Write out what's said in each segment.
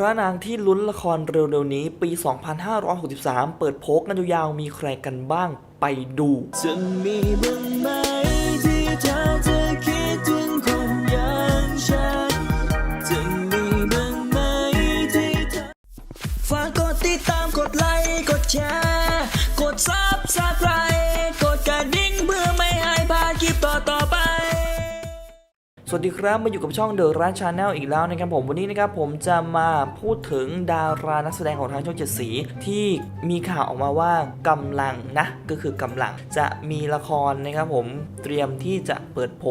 พระนางที่ลุ้นละครเร็วๆนี้ปี 2563 เปิดโพกกันยาวๆมีใครกันบ้างไปดูจะมีบ้างไหม สวัสดีครับมาอยู่กับช่องเดอะร้านชาแนลอีกแล้วนะครับผมวันนี้นะครับผมจะมาพูดถึงดารานักแสดงของทางช่องเจ็ดสีที่มีข่าวออกมาว่ากำลังนะก็คือกำลังจะมีละครนะครับผมเตรียมที่จะเปิดโผ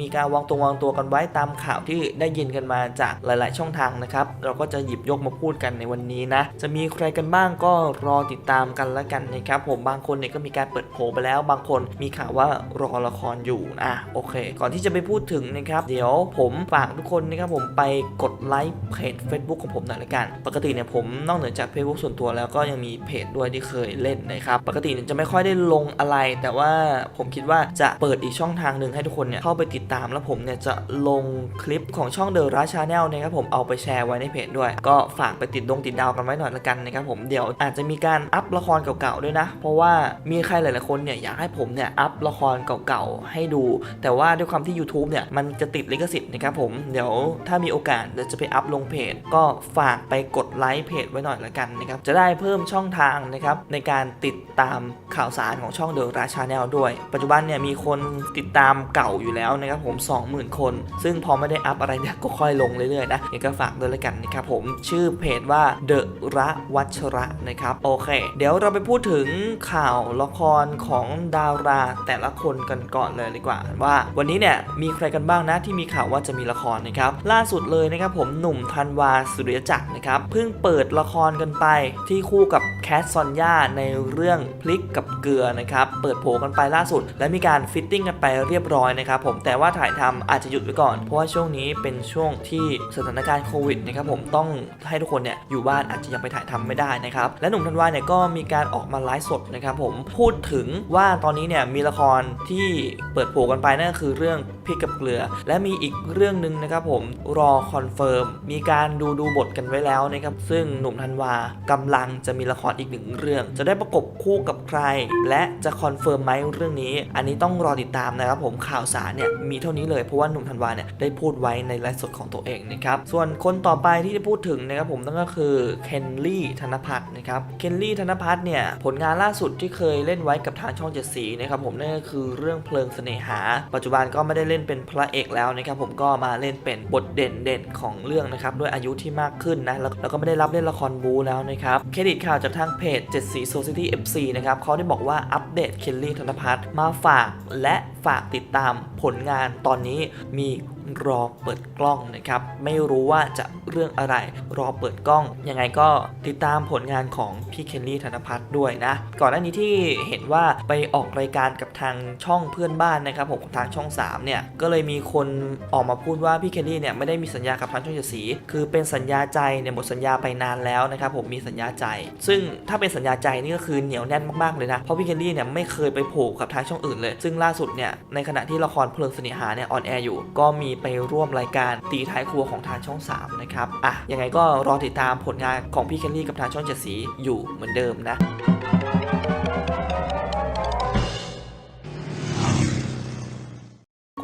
มีการวางตัววางตัวกันไว้ตามข่าวที่ได้ยินกันมาจากหลาย ๆ ช่องทางนะครับเราก็จะหยิบยกมาพูดกันในวันนี้นะจะมีใครกันบ้างก็รอติดตามกันแล้วกันนะครับผมบางคนเนี่ยก็มีการเปิดโผไปแล้ว บางคนมีข่าวว่ารอละครอยู่อะโอเค ก่อนที่จะไปพูดถึงนะครับเดี๋ยวผมฝากทุกคนนะครับผมไปกดไลค์เพจ Facebook ของผมหน่อยละกัน ปกติเนี่ยผมนอกเหนือจาก Facebook ส่วนตัวแล้วก็ยังมีเพจด้วยที่เคยเล่นนะครับ ปกติเนี่ยจะไม่ค่อยได้ลงอะไร แต่ว่าผมคิดว่าจะเปิดอีกช่องทางหนึ่งให้ทุกคนเนี่ยเข้าไปติดตามแล้วผมเนี่ยจะลงคลิปของช่องเดอะราชาแนลนะครับผมเอาไปแชร์ไว้ในเพจด้วย ก็ฝากไปติดดงติดดาวกันไว้หน่อยละกันนะครับผมเดี๋ยวอาจจะมีการอัพละครเก่าๆด้วยนะ เพราะว่ามีใครหลายๆคนเนี่ยอยากให้ผมเนี่ยอัพละครเก่าๆให้ดู แต่ว่าด้วยความที่ YouTube เนี่ยมันจะติดลิขสิทธิ์นะครับผมเดี๋ยวถ้ามีโอกาสเดี๋ยวจะไปอัพลงเพจ ก็ฝากไปกดไลค์เพจไว้หน่อยละกันนะครับจะได้เพิ่มช่องทางนะครับในการติดตามข่าวสารของช่องเดอะราชาแนลด้วย ปัจจุบันเนี่ยมีคนติดตามเก่าอยู่แล้วนะครับผม 20,000 คน ซึ่งพอไม่ได้อัพอะไรเนี่ยก็ค่อยลงเรื่อยๆนะยังก็ฝากด้วยละกันนะครับผมชื่อเพจว่าเดอะระวัชระนะครับโอเค เดี๋ยวเราไปพูดถึงข่าวละครของดาราแต่ละคนกันก่อนเลยดีกว่า ว่าวันนี้เนี่ยมีใครกันบ้างนะที่มีข่าวว่าจะมีละครนะครับ ล่าสุดเลยนะครับผมหนุ่มธันวาสุริยจักรนะครับเพิ่งเปิดละครกันไปที่คู่กับแคทซอนย่าในเรื่องพลิกกับเกลือนะครับเปิดโผกันไปล่าสุด และมีการฟิตติ้งกันไปเรียบร้อยนะครับผมแต่ว่าถ่ายทำอาจจะหยุดไว้ก่อน เพราะว่าช่วงนี้เป็นช่วงที่สถานการณ์โควิดนะครับผมต้องให้ทุกคนเนี่ยอยู่บ้านอาจจะยังไปถ่ายทำไม่ได้นะครับและหนุ่มธันวาเนี่ยก็มีการออกมาไลฟ์สดนะครับผมพูดถึงว่าตอนนี้เนี่ยมีละครที่เปิดโผกันไปนั่นก็คือเรื่องพริกกับเกลือ และมีอีกเรื่องหนึ่งนะครับผมรอคอนเฟิร์มมีการดูดูบทกันไว้แล้วนะครับซึ่งหนุ่มธันวากำลังจะมีละครอีกหนึ่งเรื่อง จะได้ประกบคู่กับใคร และจะคอนเฟิร์มไหมเรื่องนี้ อันนี้ต้องรอติดตามนะครับผมข่าวสารเนี่ยมีเท่านี้เลยเพราะว่าหนุ่มธันวาเนี่ยได้พูดไว้ในไลฟ์สดของตัวเองนะครับส่วนคนต่อไปที่จะพูดถึงนะครับผมนั่นก็คือเคนลี่ธนพัฒน์นะครับเคนลี่ธนพัฒน์เนี่ยผลงานล่าสุดที่เคยเล่นไว้กับทางช่องเจ็ดสีนะครับผมนั่นก็คือเรื่องเพลิงเสน่หา ปัจจุบันก็ไม่ได้เล่นเป็นพระเอกแล้วนะครับผมก็มาเล่นเป็นบทเด่นเด่นๆของเรื่องนะครับด้วยอายุที่มากขึ้นนะแล้วก็ไม่ได้รับเล่นละครบูแล้วนะครับเครดิตข่าวจากทางเพจ7สี Society FC นะครับเขาได้บอกว่าอัปเดตเคลลี่ธนพัฒน์มาฝากและฝากติดตามผลงานตอนนี้มี รอเปิดกล้องนะครับ ไม่รู้ว่าจะเรื่องอะไร รอเปิดกล้อง ยังไงก็ติดตามผลงานของพี่เคนลี่ธนพัฒน์ด้วยนะ ก่อนหน้านี้ที่เห็นว่าไปออกรายการกับทางช่องเพื่อนบ้านนะครับผมทางช่อง 3 เนี่ย ก็เลยมีคนออกมาพูดว่าพี่เคนลี่เนี่ยไม่ได้มีสัญญากับทางช่องเจ็ดสีคือเป็นสัญญาใจเนี่ยหมดสัญญาไปนานแล้วนะครับผมมีสัญญาใจ ซึ่งถ้าเป็นสัญญาใจนี่ก็คือเหนียวแน่นมากๆเลยนะเพราะพี่เคนลี่เนี่ยไม่เคยไปโผล่กับทางช่องอื่นเลย ซึ่งล่าสุดเนี่ยในขณะที่ละครเพลิงเสน่หาเนี่ยออนแอร์อยู่ก็มีไปร่วมรายการตีท้ายครัวของทางช่อง 3 นะครับ อะ ยังไงก็รอติดตามผลงานของพี่เคนลี่กับทางช่องเจ็ดสีอยู่เหมือนเดิมนะ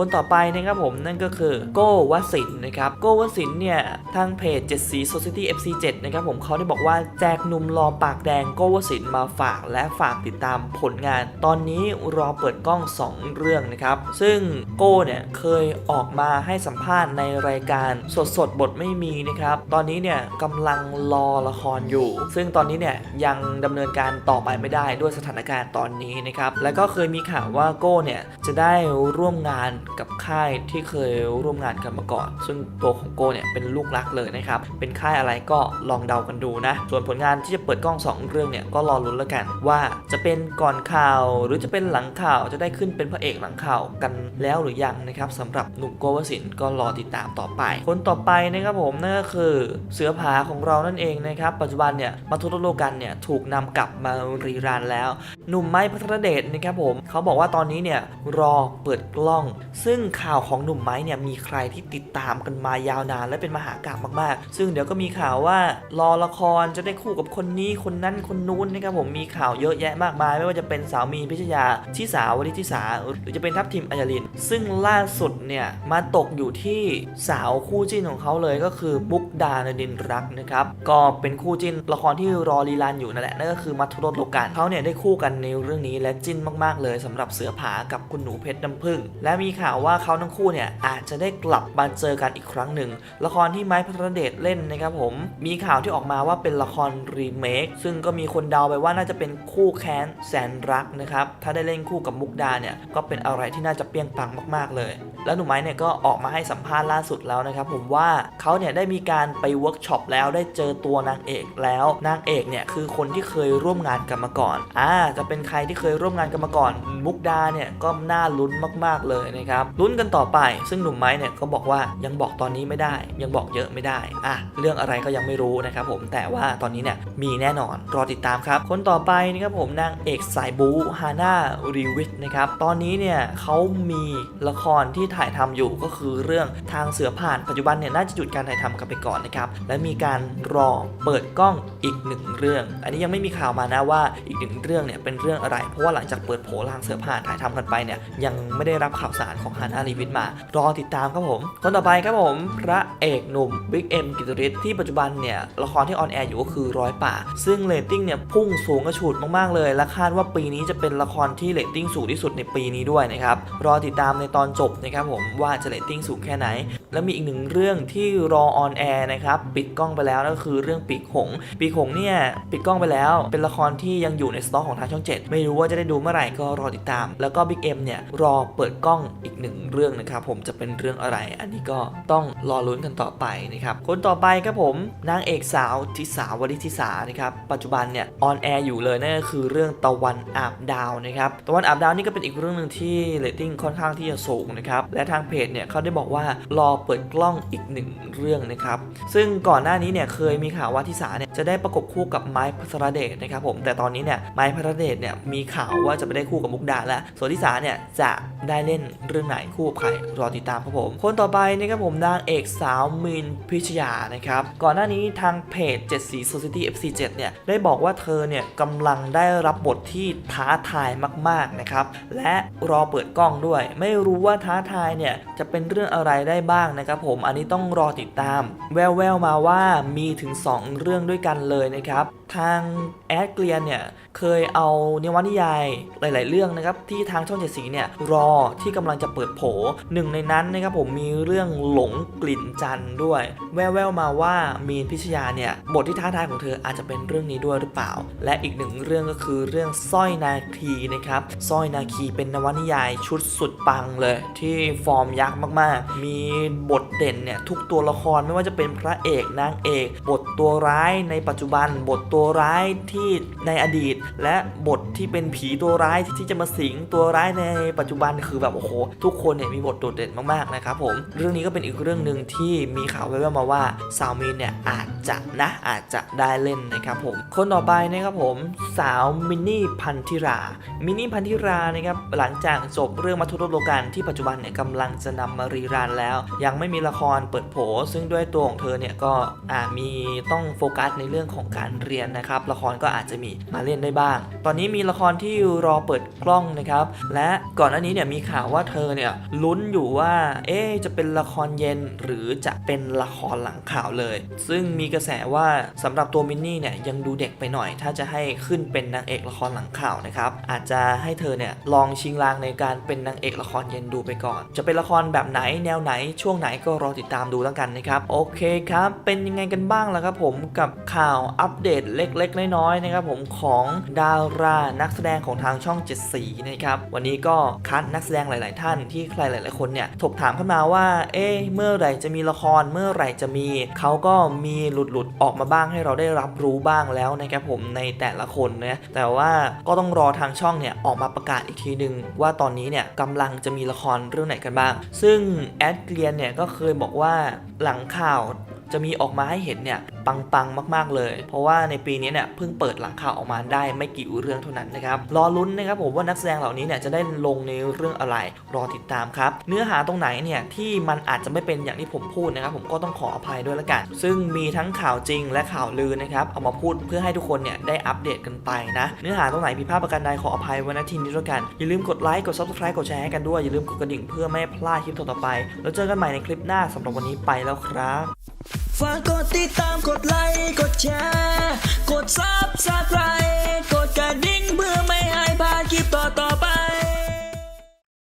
คนต่อไปนะครับผมนั่นก็คือโกวสินนะครับโกวสินเนี่ยทางเพจ7สี Society FC 7 นะครับผมเขาได้บอกว่าแจกหนุ่มรอปากแดงโกวสินมาฝากและฝากติดตามผลงาน ตอนนี้รอเปิดกล้อง 2 เรื่องนะครับ ซึ่งโก้เนี่ยเคยออกมาให้สัมภาษณ์ในรายการสดสดบทไม่มีนะครับ ตอนนี้เนี่ยกำลังรอละครอยู่ ซึ่งตอนนี้เนี่ยยังดำเนินการต่อไปไม่ได้ด้วยสถานการณ์ตอนนี้นะครับ แล้วก็เคยมีข่าวว่าโก้เนี่ยจะได้ร่วมงานกับค่ายที่เคยร่วมงานกันมาก่อน ซึ่งตัวของโก้เนี่ยเป็นลูกรักเลยนะครับ เป็นค่ายอะไรก็ลองเดากันดูนะ ส่วนผลงานที่จะเปิดกล้อง 2 เรื่องเนี่ยก็รอลุ้นแล้วกัน ว่าจะเป็นก่อนข่าวหรือจะเป็นหลังข่าวจะได้ขึ้นเป็นพระเอกหลังข่าวกันแล้วหรือยังนะครับสำหรับหนุ่มโกวสินก็รอติดตามต่อไป คนต่อไปนะครับผมนั่นก็คือเสือผาของเรานั่นเองนะครับปัจจุบันเนี่ยมาทุตโลกันเนี่ยถูกนำกลับมารีรันแล้ว หนุ่มไม้พัทรเดชนะครับผมเขาบอกว่าตอนนี้เนี่ยรอเปิดกล้องซึ่งข่าวของหนุ่มไม้เนี่ยมีใครที่ติดตามกันมายาวนานและเป็นมหากาพย์มากๆ ซึ่งเดี๋ยวก็มีข่าวว่ารอละครจะได้คู่กับคนนี้คนนั้นคนนู้นนะครับผมมีข่าวเยอะแยะมากมาย ไม่ว่าจะเป็นสาวมีพิชยาชิสาวลิทิสาหรือจะเป็นทัพทิมอัญลิน ซึ่งล่าสุดเนี่ยมาตกอยู่ที่สาวคู่จิ้นของเขาเลยก็คือมุกดานดินรักนะครับก็เป็นคู่จิ้นละครที่รอรีลันอยู่นั่นแหละนั่นก็คือมัทุรสโลกานเขาเนี่ยได้คู่กันในเรื่องนี้และจิ้นมากๆ เลยสำหรับเสือผากับคุณหนูเพชรน้ำผึ้งและมีข่าวว่าเขาทั้งคู่เนี่ยอาจจะได้กลับมาเจอกันอีกครั้งหนึ่ง ละครที่ไม้พัทรเดชเล่นนะครับผม มีข่าวที่ออกมาว่าเป็นละครรีเมค ซึ่งก็มีคนเดาไปว่าน่าจะเป็นคู่แค้นแสนรักนะครับ ถ้าได้เล่นคู่กับมุกดาเนี่ย ก็เป็นอะไรที่น่าจะเปรี้ยงปังมากๆเลย แล้วหนุ่มไม้เนี่ยก็ออกมาให้สัมภาษณ์ล่าสุดแล้วนะครับผมว่าเขาเนี่ยได้มีการไปเวิร์กช็อปแล้วได้เจอตัวนางเอกแล้ว นางเอกเนี่ยคือคนที่เคยร่วมงานกันมาก่อน อ่า จะเป็นใครที่เคยร่วมงานกันมาก่อน มุกดาเนี่ยก็น่าลุ้นมาก ๆเลยนะครับลุ้นกันต่อไป ซึ่งหนุ่มไม้เนี่ยก็บอกว่ายังบอกตอนนี้ไม่ได้ ยังบอกเยอะไม่ได้อะเรื่องอะไรก็ยังไม่รู้นะครับผมแต่ว่าตอนนี้เนี่ยมีแน่นอนรอติดตามครับคนต่อไปนะครับผมนางเอกสายบูฮาน่ารีวิทนะครับตอนนี้เนี่ยเขามีละครที่ถ่ายทำอยู่ก็คือเรื่องทางเสือผ่านปัจจุบันเนี่ยน่าจะหยุดการถ่ายทำกันไปก่อนนะครับและมีการรอเปิดกล้องอีกหนึ่งเรื่อง อันนี้ยังไม่มีข่าวมานะว่าอีกหนึ่งเรื่องเนี่ยเป็นเรื่องอะไร เพราะว่าหลังจากเปิดโผล่ทางเสือผ่านถ่ายทำกันไปเนี่ยยังไม่ได้รับข่าวสารของฮานารีวิทมา รอติดตามครับผม คนต่อไปครับผม พระเอกหนุ่มบิ๊กเอ็มกิตริศที่ปัจจุบันเนี่ย ละครที่ออนแอร์อยู่ก็คือร้อยป่า ซึ่งเรตติ้งเนี่ยพุ่งสูงกระฉูดมากๆเลย และคาดว่าปีนี้จะเป็นละครที่เรตติ้งสูงที่สุดในปีนี้ด้วยนะครับ รอติดตามในตอนจบนะครับผมว่าจะเรตติ้งสูงแค่ไหน แล้วมีอีกหนึ่งเรื่องที่รอออนแอร์นะครับปิดกล้องไปแล้วก็คือเรื่องปีกหง ปีกหงเนี่ยปิดกล้องไปแล้ว เป็นละครที่ยังอยู่ในสต็อกของทางช่อง 7 ไม่รู้ว่าจะได้ดูเมื่อไหร่ก็รอติดตาม แล้วก็บิ๊กเอ็มเนี่ยรอเปิดกล้องอีีกหนึ่งเรื่องนะครับผมจะเป็นเรื่องอะไร อันนี้ก็ต้องรอลุ้นกันต่อไปนะครับคนต่อไปครับผมนางเอกสาวทิสาวริทิสานะครับปัจจุบันเนี่ยออนแอร์อยู่เลยนั่นก็คือเรื่องตะวันอาบดาวนะครับตะวันอาบดาวนี่ก็เป็นอีกเรื่องหนึ่งที่เรตติ้งค่อนข้างที่จะสูงนะครับและทางเพจเนี่ยเขาได้บอกว่ารอเปิดกล้องอีกหนึ่งเรื่องนะครับซึ่งก่อนหน้านี้เนี่ยเคยมีข่าวว่าทิสาเนี่ยจะได้ประกบคู่กับไม้พัทรเดชนะครับผมแต่ตอนนี้เนี่ยไม้พัทรเดชเนี่ยมีข่าวว่าจะไปได้คู่กับมุกดาแล้วส่วนทิสาเนี่ยจะได้เล่นเรื่องื่องไหนคู่กับใครรอติดตามครับผม คนต่อไปนะครับผมนางเอกสาวมินพิชยานะครับก่อนหน้านี้ทางเพจ7สี Society FC7 เนี่ยได้บอกว่าเธอเนี่ยกำลังได้รับบทที่ท้าทายมากๆนะครับและรอเปิดกล้องด้วย ไม่รู้ว่าท้าทายเนี่ยจะเป็นเรื่องอะไรได้บ้างนะครับผมอันนี้ต้องรอติดตาม แววๆมาว่ามีถึง 2 เรื่องด้วยกันเลยนะครับทางแอดเกลียนเนี่ยเคยเอานวนิยายหลาย ๆ เรื่องนะครับที่ทางช่องเจ็ดสีเนี่ยรอที่กำลังจะเปิดโผหนึ่งในนั้นนะครับผมมีเรื่องหลงกลิ่นจันด้วย แววๆมาว่ามีนพิชยาเนี่ยบทที่ท้าทายของเธออาจจะเป็นเรื่องนี้ด้วยหรือเปล่า และอีกหนึ่งเรื่องก็คือเรื่องสร้อยนาคีนะครับสร้อยนาคีเป็นนวนิยายชุดสุดปังเลย ที่ฟอร์มยักษ์มาก ๆ มีบท เด่นเนี่ยทุกตัวละครไม่ว่าจะเป็นพระเอกนางเอก บทตัวร้ายในปัจจุบัน บทตัวร้ายที่ในอดีต และบทที่เป็นผีตัวร้ายที่จะมาสิงตัวร้ายในปัจจุบันคือแบบโอ้โหทุกคนเนี่ยมีบทโดดเด่นมากๆนะครับผมเรื่องนี้ก็เป็นอีกเรื่องหนึ่งที่มีข่าวแว่วๆมาว่าสาวมีนเนี่ยอาจ จะนะอาจจะได้เล่นนะครับผมคนต่อไปนะครับผมสาวมินนี่พันธิรา มินนี่พันธิรานะครับหลังจากจบเรื่องมัทุรบโลกันที่ปัจจุบันเนี่ยกำลังจะนำมารีรันแล้ว ยังไม่มีละครเปิดโผซึ่งด้วยตัวของเธอเนี่ยก็มีต้องโฟกัสในเรื่องของการเรียนนะครับละครก็อาจจะมีมาเล่นได้บ้าง ตอนนี้มีละครที่รอเปิดกล้องนะครับ และก่อนหน้านี้เนี่ยมีข่าวว่าเธอเนี่ยลุ้นอยู่ว่า เอ๊จะเป็นละครเย็นหรือจะเป็นละครหลังข่าวเลย ซึ่งมีกระระแสว่าสำหรับตัวมินนี่เนี่ยยังดูเด็กไปหน่อย ถ้าจะให้ขึ้นเป็นนางเอกละครหลังข่าวนะครับอาจจะให้เธอเนี่ยลองชิงรางในการเป็นนางเอกละครเย็นดูไปก่อน จะเป็นละครแบบไหนแนวไหนช่วงไหนก็รอติดตามดูแล้วกันนะครับโอเคครับเป็นยังไงกันบ้างล่ะครับผมกับข่าวอัปเดตเล็กๆ น้อยๆนะครับผมของดารานักแสดงของทางช่องเจ็ดสีนะครับวันนี้ก็คัดนักแสดงหลาย ๆ ท่านที่ใครหลาย ๆ คนเนี่ยถกถามเข้ามาว่า เอ๊ะเมื่อไหร่จะมีละครเมื่อไหร่จะมีเขาก็มีหลุดๆออกมาบ้างให้เราได้รับรู้บ้างแล้วนะครับผมในแต่ละคนนะแต่ว่าก็ต้องรอทางช่องเนี่ยออกมาประกาศอีกทีหนึ่งว่าตอนนี้เนี่ยกำลังจะมีละครเรื่องไหนกันบ้าง ซึ่งแอดเกลียนเนี่ยก็เคยบอกว่าหลังข่าว จะมีออกมาให้เห็นเนี่ยปังๆมาก ๆเลย เพราะว่าในปีนี้เนี่ยเพิ่งเปิดหลังข่าวออกมาได้ไม่กี่เรื่องเท่านั้นนะครับรอลุ้นนะครับผมว่านักแสดงเหล่านี้เนี่ยจะได้ลงในเรื่องอะไรรอติดตามครับ เนื้อหาตรงไหนเนี่ยที่มันอาจจะไม่เป็นอย่างที่ผมพูดนะครับผมก็ต้องขออภัยด้วยละกัน ซึ่งมีทั้งข่าวจริงและข่าวลือนะครับเอามาพูดเพื่อให้ทุกคนเนี่ยได้อัปเดตกันไปนะ เนื้อหาตรงไหนผิดพลาดประการใดขออภัยไว้ณทีนี้ด้วยกันอย่าลืมกดไลค์กด subscribe กดแชร์ให้กันด้วยอย่าลืมกดกระดิ่งเพื่อไม่ให้พลาดคลิปต่อไป แล้วเจอกันใหม่ในคลิปหน้าสำหรับวันนี้ไปแล้วครับ ฝากกดติดตามกดไลค์กดแชร์กดซับสไครต์กดกระดิ่งเพื่อไม่ให้พลาดคลิปต่อๆ